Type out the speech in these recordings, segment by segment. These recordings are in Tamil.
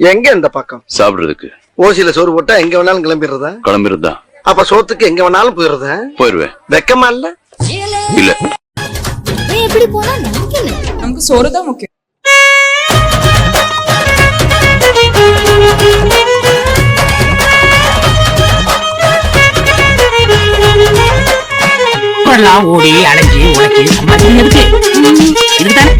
எங்க இந்த பக்கம்? சாப்பிடுறதுக்கு. ஓசியில சோறு போட்டா எங்க வேணாலும் கிளம்பிடுறதா? கிளம்பிருந்தான் அப்ப சோத்துக்கு எங்க வேணாலும் போயிடுறதா? போயிருவேன். வெக்கமா இல்ல? இல்ல. எப்படி போனா நமக்கு சோறு தான் முக்கியம். ஓடி அலைஞ்சி உழைச்சி சம்பாதிக்கணும் எதுக்கு இதுதானே?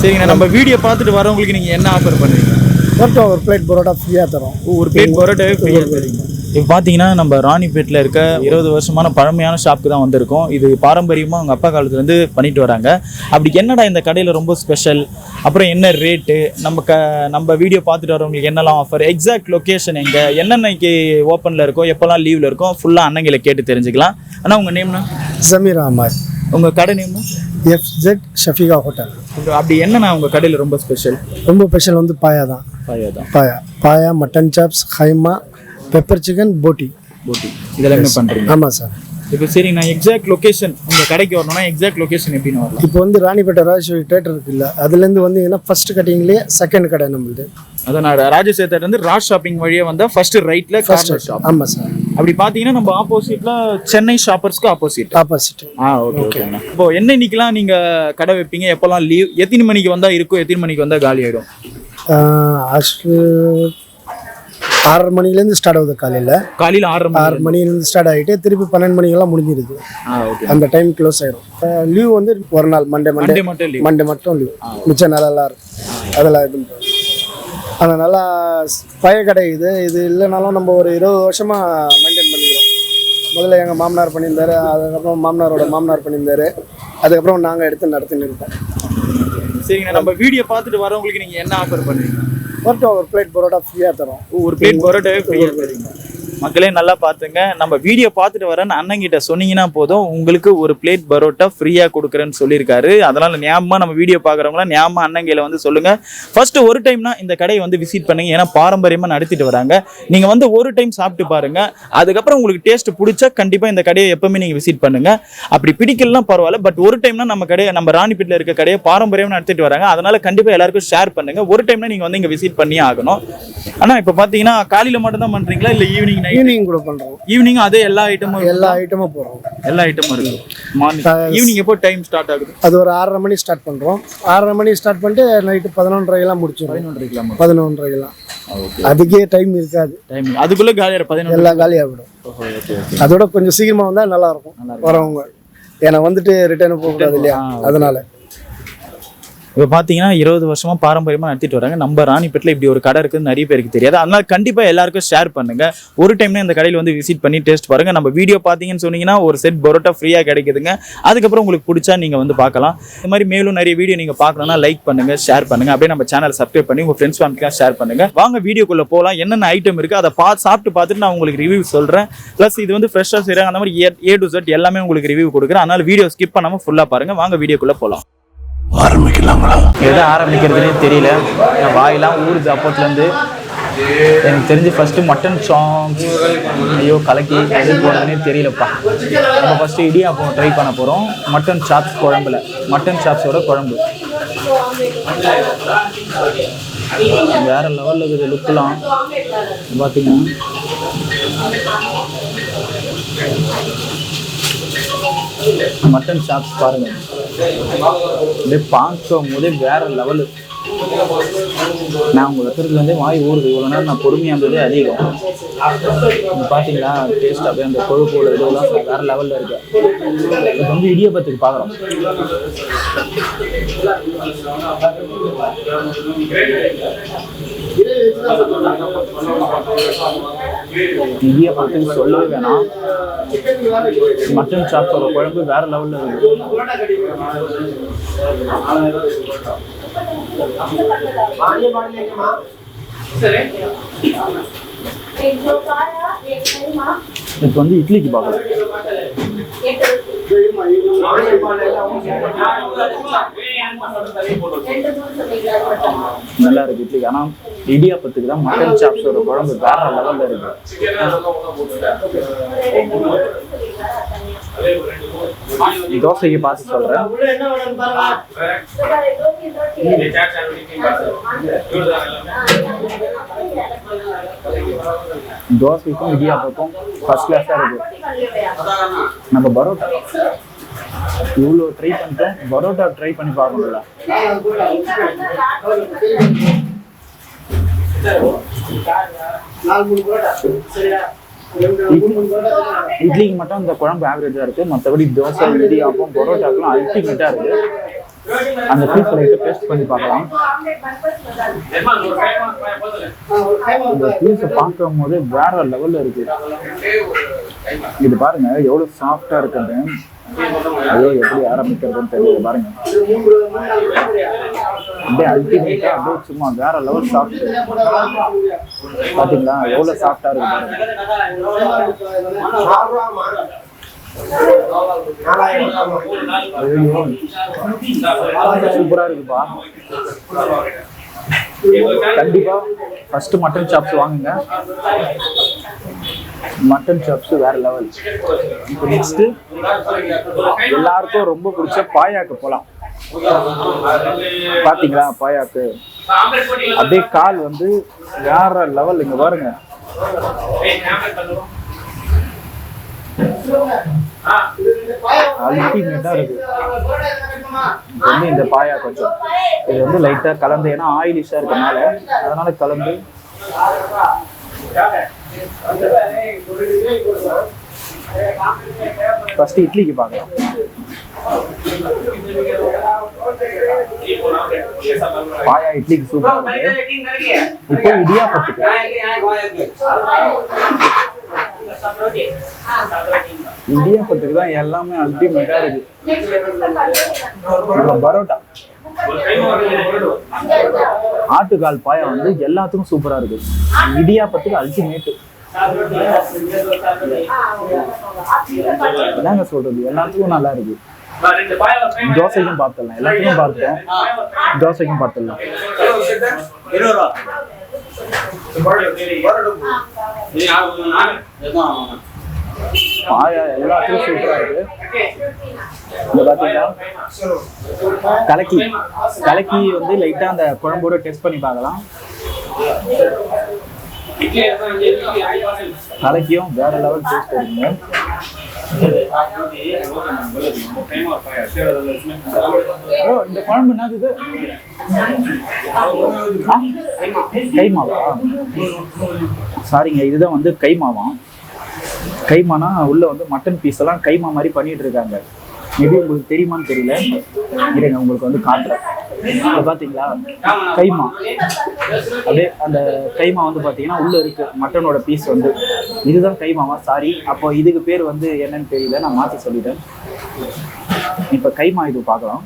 சரிங்கண்ணா நம்ம வீடியோ பார்த்துட்டு வரவங்களுக்கு நீங்க என்ன ஆஃபர் பண்ணுவீங்க ஒருத்தன் ஒரு பிளேட் பரோட்டா ஃப்ரீயாக தரோம். ஒரு பிளேட் பரோட்டாவே ஃப்ரீயாக தரீங்க. இப்போ பார்த்தீங்கன்னா நம்ம ராணிப்பேட்டில் இருக்க இருபது வருஷமான பழமையான ஷாப்புக்கு தான் வந்திருக்கோம். இது பாரம்பரியமாக அவங்க அப்பா காலத்துலேருந்து பண்ணிட்டு வராங்க. அப்படி என்னடா இந்த கடையில் ரொம்ப ஸ்பெஷல் அப்புறம் என்ன ரேட்டு நம்ம க நம்ம வீடியோ பார்த்துட்டு வரவங்களுக்கு என்னெல்லாம் ஆஃபர் எக்ஸாக்ட் லொக்கேஷன் எங்கே? என்னென்னைக்கு ஓப்பனில் இருக்கோ எப்போல்லாம் லீவில் இருக்கோ ஃபுல்லாக அண்ணங்களை கேட்டு தெரிஞ்சுக்கலாம். ஆனால் உங்கள் நேம்னா ஜமீர் அஹமத். உங்கள் கடை நேம்னா எஃப்ஜெட் ஷஃபிகா ஹோட்டல் அப்படி என்னண்ணா உங்கள் கடையில் ரொம்ப ஸ்பெஷல் ரொம்ப ஸ்பெஷல் வந்து பாயா தான். பாயா தான். பாயா. பாயா மட்டன் சாப்ஸ் ஹைமா பெப்பர் சிக்கன் போட்டி போட்டி இதெல்லாமே பண்ணுறீங்க ஆமாம் சார் இப்போ சரி நான் எக்ஸாக்ட் லொகேஷன் உங்க கடைக்கு வரணும்னா எக்ஸாக்ட் லொகேஷன் எப்படின்னு வரலாம்? இப்போ வந்து ராணிப்பேட்டை ராஜேஸ்வரி தேட்டர் இருக்குல்ல அதுலேருந்து வந்தீங்கன்னா ஃபர்ஸ்ட் கட்டிங்லேயே செகண்ட் கடை நம்மளுது. அதான் ராஜசேத்தர் வந்து ராஜ் ஷாப்பிங் வழியா வந்தா ஃபர்ஸ்ட் ரைட்ல ஃபர்ஸ்ட் கார்னர் ஷாப் ஆமாம் சார். அப்படி பாத்தீங்கன்னா நம்ம ஆப்போசிட்ல சென்னை ஷாப்பர்ஸ்க்கு ஆப்போசிட் ஆப்போசிட் ஆ ஓகே ஓகேண்ணா இப்போ என்னன்னைக்கெல்லாம் நீங்க கடை வைப்பீங்க? எப்போல்லாம் லீவ் எத்தனை மணிக்கு வந்தா இருக்கும்? எத்தனை மணிக்கு வந்தா காலி ஆயிடும்? ஆக்சுவலி ஆறரை மணிலேருந்து ஸ்டார்ட் ஆகுது காலையில். காலையில ஆறரை மணி ஆறு மணிலேருந்து ஸ்டார்ட் ஆகிட்டு திருப்பி பன்னெண்டு மணிக்கெல்லாம் முடிஞ்சிருது. ஆ ஓகே அந்த டைம் க்ளோஸ் ஆயிரும். லீவ் வந்து ஒரு நாள் மண்டே மண்டே மண்டே மட்டும் லீவ் மண்டே மட்டும் லீவ் மிச்ச நாளெல்லாம் அதெல்லாம் இது பண்ணுறது அதனால் பழைய கடை இது இல்லைனாலும் நம்ம ஒரு இருபது வருஷமாக மெயின்டைன் பண்ணிக்கிறோம். முதல்ல எங்கள் மாமனார் பண்ணியிருந்தாரு அதுக்கப்புறம் மாமனாரோட மாமனார் பண்ணியிருந்தாரு. அதுக்கப்புறம் நாங்கள் எடுத்து நடத்தின்னு இருக்கோம் சரிங்கண்ணா நம்ம வீடியோ பார்த்துட்டு வரவங்களுக்கு நீங்க என்ன ஆஃபர் பண்ணுவீங்க? ஒருத்தன் ஒரு பிளேட் பரோட்டா ஃப்ரீயாக தரோம். ஒரு பிளேட் பரோட்டாவே ஃப்ரீயா தரீங்க மக்களே நல்லா பார்த்துங்க. நம்ம வீடியோ பார்த்துட்டு வரேன்னு அண்ணங்கிட்ட சொன்னீங்கன்னா போதும். உங்களுக்கு ஒரு பிளேட் பரோட்டா ஃப்ரீயாக கொடுக்குறேன்னு சொல்லியிருக்காரு. அதனால் ஞாபகமாக நம்ம வீடியோ பார்க்குறவங்களாம் ஞாபகமாக அண்ணங்கையில் வந்து சொல்லுங்கள் ஃபஸ்ட்டு ஒரு டைம்னா இந்த கடையை வந்து விசிட் பண்ணுங்க. ஏன்னா பாரம்பரியமாக நடத்திட்டு வராங்க. நீங்கள் வந்து ஒரு டைம் சாப்பிட்டு பாருங்கள் அதுக்கப்புறம் உங்களுக்கு டேஸ்ட் பிடிச்சா கண்டிப்பாக இந்த கடையை எப்போவுமே நீங்கள் விசிட் பண்ணுங்கள் அப்படி பிடிக்கலாம் பரவாயில்ல. பட் ஒரு டைம்னா நம்ம கடையை நம்ம ராணிப்பேட்டில் இருக்க கடையை பாரம்பரியமாக நடத்திட்டு வராங்க. அதனால் கண்டிப்பாக எல்லாருக்கும் ஷேர் பண்ணுங்கள் ஒரு டைம்னா நீங்கள் வந்து இங்கே விசிட் பண்ணியே ஆகணும். ஆனால் இப்போ பார்த்தீங்கன்னா காலையில் மட்டும் தான் பண்ணுறீங்களா இல்லை ஈவினிங் நைட் ஈவினிங் கூட பண்ணுறோம் ஈவினிங் அதே எல்லா ஐட்டமும் எல்லா ஐட்டமும் போடுறோம் எல்லா ஐட்டமும் இருக்கு. மார்னிங் ஈவினிங் எப்போ டைம் ஸ்டார்ட் ஆகுது? அது ஒரு ஆறரை மணி ஸ்டார்ட் பண்ணுறோம் ஆறரை மணி ஸ்டார்ட் பண்ணிட்டு நைட்டு பதினொன்றரைக்கெல்லாம் முடிச்சிடும் பதினொன்றரைக்கெல்லாம் ஓகே அதுக்கே டைம் இருக்காது. டைம் அதுக்குள்ள காலியாக பதினொன்று. எல்லாம் காலியாகிடும். அதோட கொஞ்சம் சீக்கிரமா வந்தா நல்லா இருக்கும் வரவங்க ஏன்னா வந்துட்டு ரிட்டர்ன் போகக்கூடாது இல்லையா? அதனால. இப்போ பார்த்தீங்கன்னா இருபது வருஷமாக பாரம்பரியமாக நடத்திட்டு வராங்க. நம்ம ராணிப்பேட்டில் இப்படி ஒரு கடை இருக்குதுன்னு நிறைய பேருக்கு தெரியாது. அதனால் கண்டிப்பாக எல்லாருக்கும் ஷேர் பண்ணுங்கள் ஒரு டைம்ல இந்த கடையில் வந்து விசிட் பண்ணி டேஸ்ட் பாருங்கள் நம்ம வீடியோ பார்த்தீங்கன்னு சொன்னீங்கன்னா ஒரு செட் பரோட்டா ஃப்ரீயாக கிடைக்குதுங்க. அதுக்கப்புறம் உங்களுக்கு பிடிச்சா நீங்கள் வந்து பார்க்கலாம். இந்த மாதிரி மேலும் நிறைய வீடியோ நீங்கள் பார்க்கணும்னா லைக் பண்ணுங்கள் ஷேர் பண்ணுங்க. அப்படியே நம்ம சேனல் சப்ஸ்கிரைப் பண்ணி உங்கள் ஃப்ரெண்ட்ஸ் ஃபேமிலிக்காக ஷேர் பண்ணுங்கள் வாங்க வீடியோக்குள்ளே போகலாம் என்னென்ன ஐட்டம் இருக்குது அதை பார்த்து சாப்பிட்டு பார்த்துட்டு நான் உங்களுக்கு ரிவ்யூ சொல்கிறேன் ப்ளஸ் இது வந்து ஃப்ரெஷ்ஷாக செய்கிறாங்க அந்த மாதிரி ஏ டு செட் எல்லாமே உங்களுக்கு ரிவ்யூ கொடுக்குறேன். அதனால் வீடியோ ஸ்கிப் பண்ணாமல் ஃபுல்லாக பாருங்கள் வாங்க வீடியோக்குள்ளே போகலாம் ஆரம்பிக்கலாங்களா? எதை ஆரம்பிக்கிறதுனே தெரியல. என் வாயெல்லாம் ஊறுது அப்போத்துலேருந்து. எனக்கு தெரிஞ்சு ஃபஸ்ட்டு மட்டன் சாங்ஸ் ஐயோ கலக்கி எது போடுறதுனே தெரியலப்பா. நம்ம ஃபஸ்ட்டு இடியாப்பம் ட்ரை பண்ண போகிறோம் மட்டன் சாப்ஸ் குழம்புல. மட்டன் சாப்ஸோட குழம்பு. வேற லெவலில் இருக்குது லுக்கெலாம் பார்த்தீங்கன்னா மட்டன் சாப்ஸ் பாருங்கள் அப்படியே பார்க்கும் போதே வேற லெவலு நான் உங்கள் வெக்கிறதுலேருந்தே வாய் ஊறுது. இவ்வளோ நேரம் நான் பொறுமையாக இருந்ததே அதிகம். இங்க பார்த்தீங்களா டேஸ்ட் அப்படியே அந்த கொழுப்போட இதெல்லாம் வேற லெவலில் இருக்கு. இப்போ வந்து இடியப்பத்துக்கு பார்க்குறோம் இடியப்பத்துக்கு சொல்லவே வேணாம். மட்டன் சாப்போட குழம்பு வேற லெவலில் இருக்கு. இப்போ வந்து இட்லிக்கு பார்க்கலாம் நல்லா இருக்கு இட்லிக்கு ஆனால் இடியாப்பத்துக்கு தான் மட்டன் சாப்ஸோட குழம்பு வேற லெவலில் இருக்கு. தோசைக்கு பார்த்து சொல்றேன். தோசைக்கும் இடியாப்பத்துக்கும் ஃபர்ஸ்ட் கிளாஸாக இருக்கு. நம்ம பரோட்டா. இவ்வளோ ட்ரை பண்ணிட்டோம் பரோட்டா ட்ரை பண்ணி பார்க்கணும்ல. இட்லிக்கு மட்டும் இந்த குழம்பு ஆவரேஜாக இருக்கு. மற்றபடி தோசை இடியாப்பம் பரோட்டாக்கெல்லாம் அல்டிமேட்டாக இருக்கு. அந்த பீஸ் லைட்டை டேஸ்ட் பண்ணி பார்க்கலாம். இந்த பீஸை பார்க்கும் போது வேற லெவல்ல இருக்கு. இது பாருங்க எவ்வளவு சாஃப்டா இருக்குன்னு. ஐயோ எப்படி ஆரம்பிக்கிறதுன்னு தெரியல பாருங்க. அப்படியே அல்டிமேட்டா அப்படியே சும்மா வேற லெவல் சாஃப்ட் பாத்தீங்களா? எவ்வளவு சாஃப்டா இருக்கு பாருங்க. சூப்பரா இருக்குப்பா. கண்டிப்பா ஃபர்ஸ்ட் மட்டன் சாப்ஸ் வாங்குங்க. மட்டன் சாப்ஸ் வேற லெவல் இப்போ நெக்ஸ்ட்டு எல்லாருக்கும் ரொம்ப பிடிச்ச பாயாக்கு போகலாம் பாத்தீங்களா பாயாக்கு? அப்படியே கால் வந்து வேற லெவல் இங்க பாருங்க. அல்டிமேட்டா இருக்கு. வந்து இந்த பாயா கொஞ்சம். இது வந்து லைட்டா கலந்து ஏன்னா ஆயிலிஷா இருக்கனால அதனால கலந்து. ஃபர்ஸ்ட் இட்லிக்கு பார்க்கலாம். பாயா இட்லிக்கு சூப்பர் இப்போ இடியா பத்துக்கு இடியா பத்துக்கு தான் எல்லாமே அல்டிமேட்டா இருக்கு. பரோட்டா. ஆட்டுக்கால் பாயா வந்து எல்லாத்துக்கும் சூப்பரா இருக்கு. இடியாப்பத்துக்கு அல்டிமேட் என்னங்க சொல்றது? எல்லாத்துக்கும் நல்லா இருக்கு. தோசைக்கும் பார்த்துடலாம். எல்லாத்துக்கும் பார்த்தோம் தோசைக்கும் பார்த்துடலாம். பாயா எல்லாத்துக்கும் சூப்பரா இருக்கு. இங்க பாத்தீங்களா கலக்கி கலக்கி வந்து லைட்டா அந்த குழம்போட டெஸ்ட் பண்ணி பார்க்கலாம். கலக்கியும் வேற லெவல் டேஸ்ட் இருக்குங்க ஓ இந்த குழம்பு என்னது கைமாவா சாரிங்க இதுதான் வந்து கைமாவாம் கைமானா உள்ள வந்து மட்டன் பீஸ் எல்லாம் கைமா மாதிரி பண்ணிட்டு இருக்காங்க. மேபி உங்களுக்கு தெரியுமான்னு தெரியல. இருங்க உங்களுக்கு வந்து காட்டுறேன். இங்க பார்த்தீங்களா? கைமா. அப்படியே அந்த கைமா வந்து பார்த்தீங்கன்னா உள்ளே இருக்கு. மட்டனோட பீஸ் வந்து. இதுதான் கைமாவா? சாரி அப்போ இதுக்கு பேர் வந்து என்னன்னு தெரியல. நான் மாற்றி சொல்லிட்டேன். இப்போ கைமா இது பார்க்கலாம்.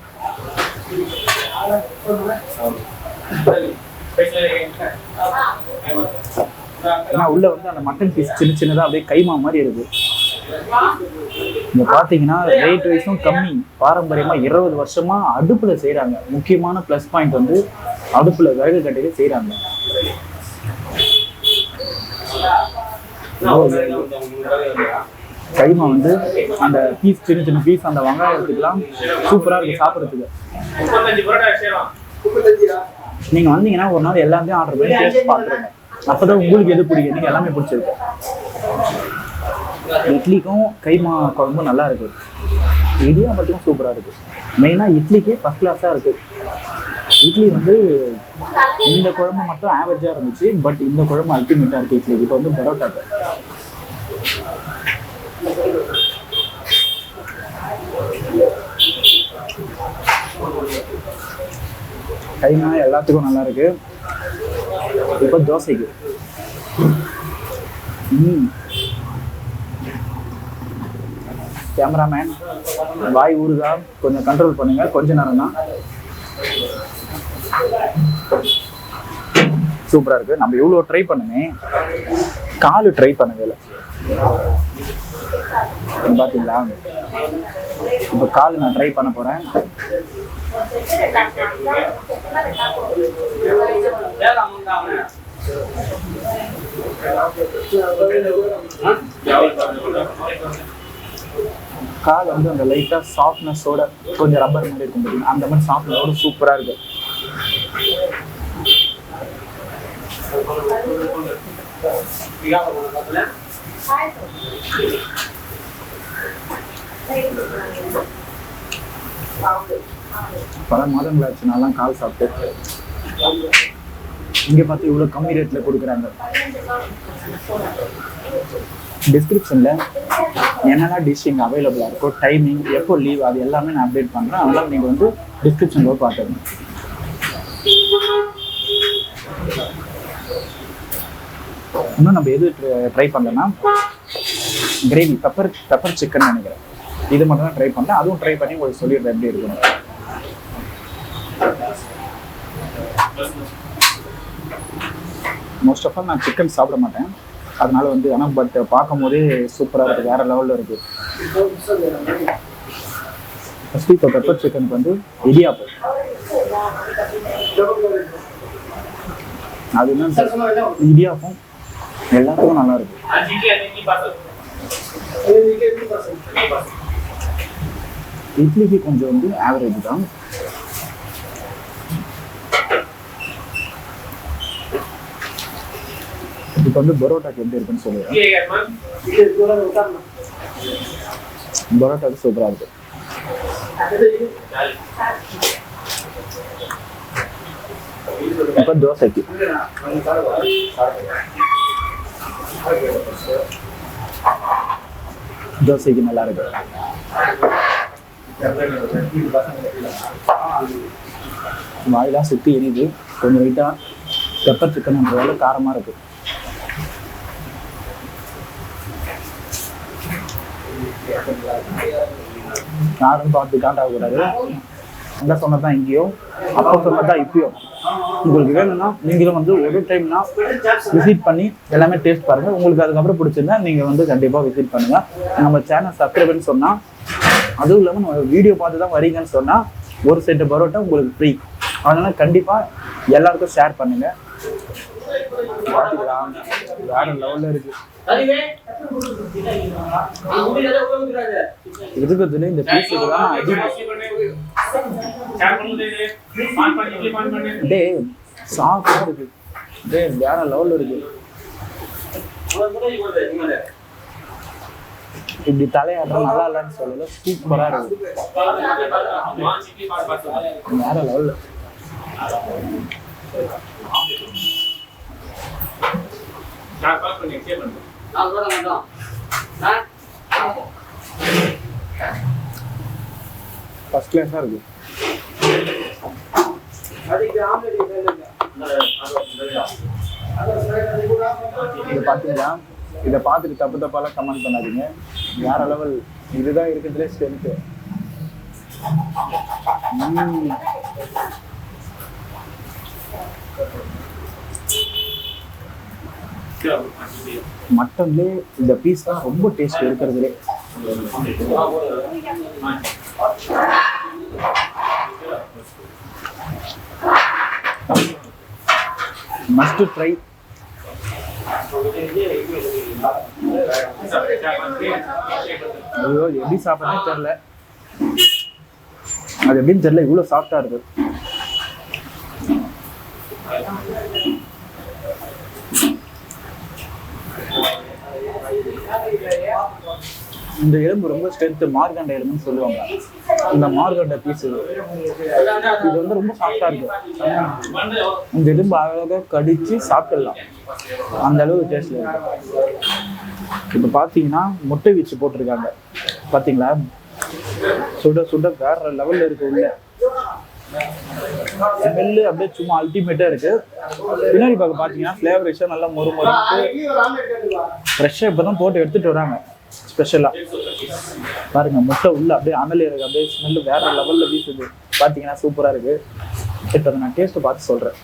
ஏன்னா உள்ளே வந்து அந்த மட்டன் பீஸ் சின்ன சின்னதாக அப்படியே கைமா மாதிரி இருக்குது இங்கே பார்த்தீங்கன்னா ரேட் வைஸும் கம்மி. பாரம்பரியமாக இருபது வருஷமாக அடுப்பில் செய்கிறாங்க முக்கியமான ப்ளஸ் பாயிண்ட் வந்து அடுப்பில் விறகு கட்டையில செய்கிறாங்க கைமா வந்து அந்த பீஸ் சின்ன சின்ன பீஸ் அந்த வெங்காயத்துக்குலாம் சூப்பராக இருக்கு சாப்பிட்றதுக்கு. நீங்கள் வந்தீங்கன்னா ஒரு நாள் எல்லாமே ஆர்டர் பண்ணி டேஸ்ட் பார்த்துருங்க. அப்போதான் உங்களுக்கு எது பிடிக்கும்? நீங்கள் எல்லாமே பிடிச்சிருக்கு இட்லிக்கும் கைமா குழம்பும் நல்லா இருக்கு. மட்டும் சூப்பராக இருக்கு. மெயினாக இட்லிக்கு ஃபர்ஸ்ட் கிளாஸாக இருக்கு. இட்லி வந்து இந்த குழம்பு மட்டும் ஆவரேஜாக இருந்துச்சு பட் இந்த குழம்பு அல்டிமேட்டாக இருக்கு இட்லி. இப்போ வந்து பரோட்டா. கைமா எல்லாத்துக்கும் நல்லா இருக்கு. இப்போ தோசைக்கு ம். கேமராமேன் வாய் ஊறுதா கொஞ்சம் கண்ட்ரோல் பண்ணுங்க. கொஞ்ச நேரம் தான் சூப்பராக இருக்கு. நம்ம இவ்வளோ ட்ரை பண்ணுமே. காலு ட்ரை பண்ணவே இல்லை. பார்த்தீங்களா இப்போ கால் நான் ட்ரை பண்ண போகிறேன் கால் வந்து அந்த லைட்டாக சாஃப்ட்னஸோட கொஞ்சம் ரப்பர் மாதிரி இருக்கும் பார்த்தீங்கன்னா அந்த மாதிரி சாஃப்ட்னஸோட சூப்பராக இருக்கு. பல மாதங்கள் ஆச்சு நான்லாம் கால் சாப்பிட்டு இங்கே பார்த்து இவ்வளோ கம்மி ரேட்டில் கொடுக்குறாங்க. டிஸ்கிரிப்ஷனில் என்னென்ன டிஷ் இங்கே அவைலபிளாக இருக்கோ டைமிங் எப்போ லீவ் அது எல்லாமே நான் அப்டேட் பண்ணுறேன் அதெல்லாம் நீங்கள் வந்து டிஸ்கிரிப்ஷனில் போய் பார்த்துக்கணும் இன்னும் நம்ம எது ட்ரை பண்ணலன்னா கிரேவி பெப்பர் பெப்பர் சிக்கன் நினைக்கிறேன். இது மட்டும் தான் ட்ரை பண்ணேன். அதுவும் ட்ரை பண்ணி உங்களுக்கு சொல்லிடுறேன் எப்படி இருக்கணும் மோஸ்ட் ஆஃப் ஆல் நான் சிக்கன் சாப்பிட மாட்டேன். அதனால வந்து ஆனால் பட் பார்க்கும் போதே சூப்பராக இருக்குது வேறு லெவலில் இருக்குது ஃபஸ்ட்டு இப்போ பெப்பர் சிக்கனுக்கு வந்து இடியாப்பு அது என்ன இடியாப்பும் எல்லாத்துக்கும் நல்லா இருக்கு. இட்லிக்கு கொஞ்சம் வந்து ஆவரேஜ் தான். இப்போ வந்து பரோட்டாக்கு எப்படி இருக்குன்னு சொல்லுவேன் பரோட்டாக்கு சூப்பராக இருக்கு. இப்போ தோசைக்கு. தோசைக்கு நல்லா இருக்கு. வாயிலாம் சுற்றி எரியுது. கொஞ்சம் லைட்டாக பெப்பர் சிக்கன்ன்றதால காரமாக இருக்கு. யாரும் பார்த்து காண்டாகக்கூடாது அங்கே சொன்னதான் இங்கேயோ அப்போ சொன்னதான் இப்பயோ. உங்களுக்கு வேணும்னா நீங்களும் வந்து ஒரு டைம்னா விசிட் பண்ணி எல்லாமே டேஸ்ட் பாருங்க. உங்களுக்கு அதுக்கப்புறம் பிடிச்சிருந்தா நீங்க வந்து கண்டிப்பா விசிட் பண்ணுங்க. நம்ம சேனல் சப்ஸ்கிரைப்னு சொன்னா அதுவும் இல்லாமல் நம்ம வீடியோ பார்த்து தான் வரீங்கன்னு சொன்னால் ஒரு செட்டு பரோட்டா உங்களுக்கு ஃப்ரீ அதனால கண்டிப்பாக எல்லாருக்கும் ஷேர் பண்ணுங்கள் பார்த்துக்கலாம். வேற லெவல்ல இருக்கு. இருக்கிறதுல இந்த பீஸ் தான் டே சாஃப்டா இருக்கு. டே வேற லெவலில் இருக்கு. இப்படி தலையாட்டம் நல்லா இல்லைன்னு சொல்லல சூப்பரா இருக்கு. வேற லெவல்ல ஃபர்ஸ்ட் கிளாஸா இருக்கு. இதை பார்த்தீங்களா இதை பார்த்துட்டு தப்பு தப்பாலாம் கமெண்ட் பண்ணாதீங்க. யார் லெவல் இதுதான் இருக்கிறதுலே ஸ்ட்ரென்த்து மட்டன்லேயே இந்த பீஸ் தான் ரொம்ப டேஸ்ட் இருக்கிறதுலே. மஸ்ட் ட்ரை ஐயோ எப்படி சாப்பிட்றேன்னு தெரியல. அது எப்படின்னு தெரியல இவ்வளோ சாஃப்டா இருக்கு. இந்த எலும்பு ரொம்ப ஸ்ட்ரென்த் மார்கண்ட எலும்புன்னு சொல்லுவாங்க. இந்த மார்கண்ட பீஸ் இது. இது வந்து ரொம்ப சாஃப்டா இருக்கு இந்த எலும்பு அழகாக கடிச்சு சாப்பிடலாம். அந்த அளவு டேஸ்ட்ல இருக்கு இப்போ பார்த்தீங்கன்னா முட்டை வீச்சு போட்டிருக்காங்க. பார்த்தீங்களா சுட சுட வேற லெவல்ல இருக்கு உள்ள. ஸ்மெல்லு அப்படியே சும்மா அல்டிமேட்டா இருக்கு. பின்னாடி பார்க்க பார்த்தீங்கன்னா ஃப்ளேவர் நல்லா மொறு மொறு ஃப்ரெஷ்ஷாக இப்போ தான் போட்டு எடுத்துட்டு வராங்க. ஸ்பெஷலாக பாருங்க முட்டை உள்ள அப்படியே அனல் இருக்கு அப்படியே ஸ்மெல்லு வேற லெவல்ல வீசுது. பார்த்தீங்கன்னா சூப்பராக இருக்கு. இப்போ அதை நான் டேஸ்ட்டு பார்த்து சொல்கிறேன்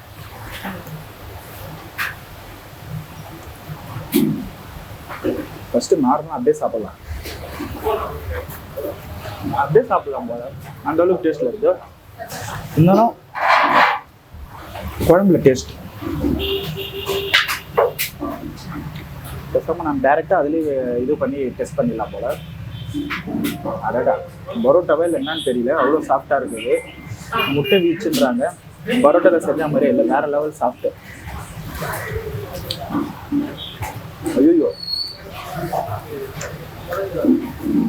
ஃபஸ்ட்டு நார்மலாக அப்படியே சாப்பிடலாம். அப்படியே சாப்பிடலாம் போல. அந்த அளவுக்கு டேஸ்ட்டில் இருக்கு. இன்னும் குழம்புல டேஸ்ட் பேசாமல் நான் டைரெக்டாக அதுலேயே இது பண்ணி டெஸ்ட் பண்ணிடலாம் போல். அடடா. பரோட்டாவே இல்லை என்னன்னு தெரியல. அவ்வளோ சாஃப்டாக இருக்குது. முட்டை வீச்சுன்றாங்க. பரோட்டாவில் செஞ்ச மாதிரி இல்லை. வேறு லெவல் சாஃப்ட்டு ஐயோ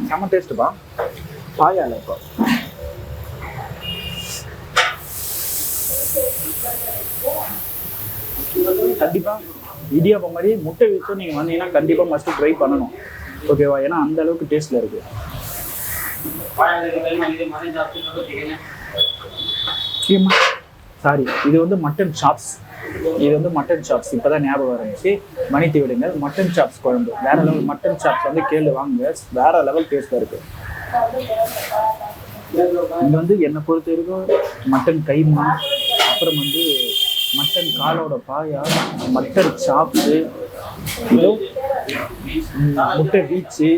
செம்ம டேஸ்ட்டுப்பா பாயால இப்போ. கண்டிப்பாக இடியாப்பம் மாதிரி முட்டை வச்சும் நீங்கள் வந்தீங்கன்னா கண்டிப்பாக மஸ்ட் ட்ரை பண்ணணும். ஓகேவா ஏன்னா அந்த அளவுக்கு டேஸ்ட்ல இருக்கு. சாரி இது வந்து மட்டன் சாப்ஸ் இது வந்து மட்டன் சாப்ஸ் இப்பதான் ஞாபகம் இருந்துச்சு மன்னித்து விடுங்கள். மட்டன் சாப்ஸ் குழம்பு. வேற லெவல் மட்டன் சாப்ஸ் வந்து கேளு வாங்க. வேற லெவல் டேஸ்ட்ல இருக்கு. இங்க வந்து என்னை பொறுத்த வரைக்கும் மட்டன் கைமா அப்புறம் வந்து மட்டன் காலோட பாயா மட்டன் சாப்ஸு முட்டை பீச்சு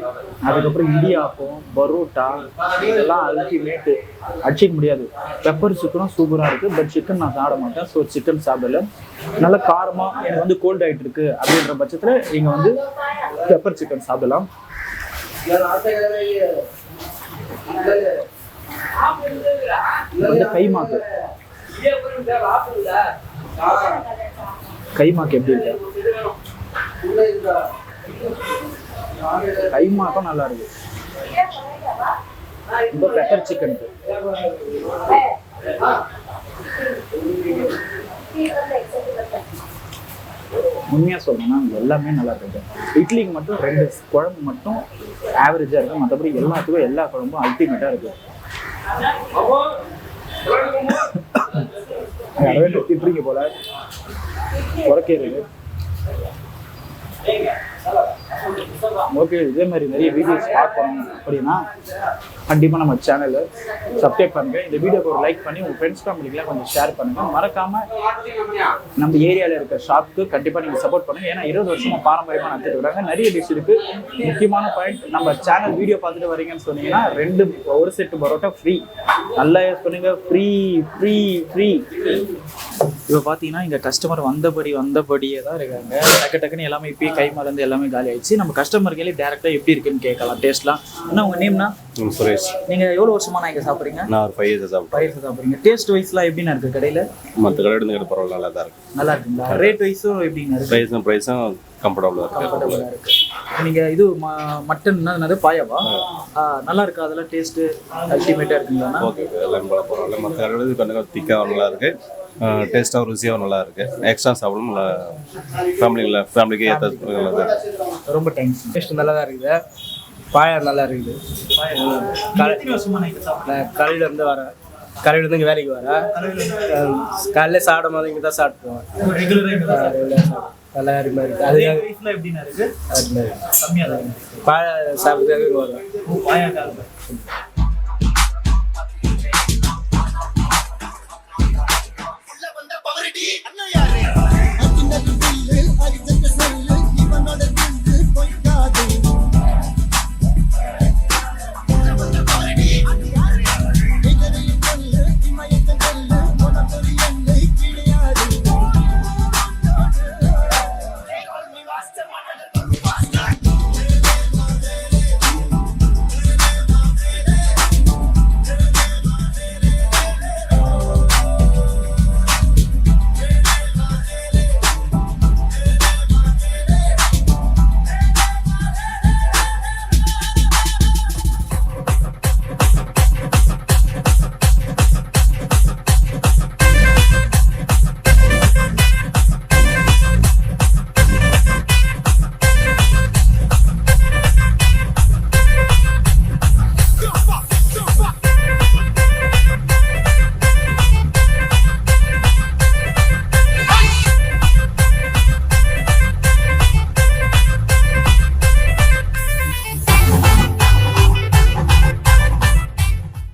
அதுக்கப்புறம் இடியாப்பம் பரோட்டா இதெல்லாம் அல்டிமேட்டு அடிச்சிக்க முடியாது. பெப்பர் சிக்கனும் சூப்பராக இருக்குது பட் சிக்கன் நான் சாப்பிட மாட்டேன். ஸோ சிக்கன் சாப்பிடல. நல்லா காரமாக எனக்கு வந்து கோல்ட் ஆகிட்டு இருக்கு அப்படின்ற பட்சத்தில் நீங்கள் வந்து பெப்பர் சிக்கன் சாப்பிடலாம். இது வந்து கைமாக்கு கைமாக்கு எப்படி இருக்கு? கைமாக்கும் நல்லா இருக்கு. ரொம்ப பெட்டர் சிக்கன் உண்மையாக சொல்லணும்னா எல்லாமே நல்லா இருக்கு. இட்லிக்கு மட்டும் ரெண்டு குழம்பு மட்டும் ஆவரேஜாக இருக்கும். மற்றபடி எல்லாத்துக்கும் எல்லா குழம்பும் அல்டிமேட்டாக இருக்கு யாரோ திட்டுறீங்க போல. குறைக்கிறது ஓகே இதே மாதிரி நிறைய வீடியோஸ் பார்க்கணும் அப்படின்னா கண்டிப்பாக நம்ம சேனலை சப்ஸ்கிரைப் பண்ணுங்கள் இந்த வீடியோக்கு ஒரு லைக் பண்ணி உங்கள் ஃப்ரெண்ட்ஸ் ஃபேமிலிக்கெலாம் கொஞ்சம் ஷேர் பண்ணுங்கள் மறக்காம நம்ம ஏரியாவில் இருக்க ஷாப்க்கு கண்டிப்பாக நீங்கள் சப்போர்ட் பண்ணுங்கள் ஏன்னா இருபது வருஷமாக பாரம்பரியமாக நடத்திட்டு வராங்க. நிறைய டிஷ் இருக்குது முக்கியமான பாயிண்ட் நம்ம சேனல் வீடியோ பார்த்துட்டு வரீங்கன்னு சொன்னீங்கன்னா ரெண்டு ஒரு செட்டு பரோட்டா ஃப்ரீ நல்லா சொன்னீங்க ஃப்ரீ ஃப்ரீ ஃப்ரீ இப்போ பார்த்தீங்கன்னா இங்கே கஸ்டமர் வந்தபடி வந்தபடியே தான் இருக்காங்க. டக்கு டக்குன்னு எல்லாமே இப்போயே கை மறந்து எல்லாமே காலி ஆயிடுச்சு. நம்ம கஸ்டமர்களே டேரெக்டாக எப்படி இருக்குன்னு கேட்கலாம் டேஸ்ட்லாம் என்ன உங்கள் நேம்னா சுரேஷ். நீங்கள் எவ்வளோ வருஷமா நான் இங்கே சாப்பிட்றீங்க? நான் ஒரு ஃபைவ் இயர்ஸ் சாப்பிட்டேன் பயிர் சாப்பிட்றீங்க. டேஸ்ட் வைஸ்லாம் எப்படிண்ணா இருக்குது கடையில்? மற்ற கடை இருந்து பரவாயில்ல நல்லா தான் இருக்கு. நல்லா இருக்குங்களா? ரேட் வைஸும் இருக்கு? ப்ரைஸும் ப்ரைஸும் கம்ஃபர்டபுளாக இருக்கு. நீங்கள் இது ம- மட்டன் என்னது? பாயாவா? நல்லா இருக்கா? அதெல்லாம் டேஸ்ட்டு அல்டிமேட்டாக இருக்குங்களாண்ணா ஓகே ஓகே எல்லாம் போல பரவாயில்ல மற்ற கடை இது கொஞ்சம் திக்காகவும் நல்லா இருக்கு. டேஸ்ட்டாகவும் ருசியாகவும் நல்லா இருக்கு. எக்ஸ்ட்ரா சாப்பிடணும் நல்லா ஃபேமிலியில் ஃபேமிலிக்கு ஏற்ற நல்லா தான் இருக்கு. ரொம்ப தேங்க்ஸ் டேஸ்ட் நல்லா தான் இருக்குது. பாயா நல்லா இருக்குது. காலையிலேருந்து வரேன் காலையிலேருந்து இங்கே வேலைக்கு வரேன் காலையில் சாப்பிடும் போது இங்கே தான் சாப்பிட்டுருவேன் ரெகுலராக நல்லா அருமையாக இருக்குது அது வைஸ்லாம் எப்படிண்ணா இருக்கு? அருமையாக இருக்குது பாயா சாப்பிட்றதுக்காக காலம்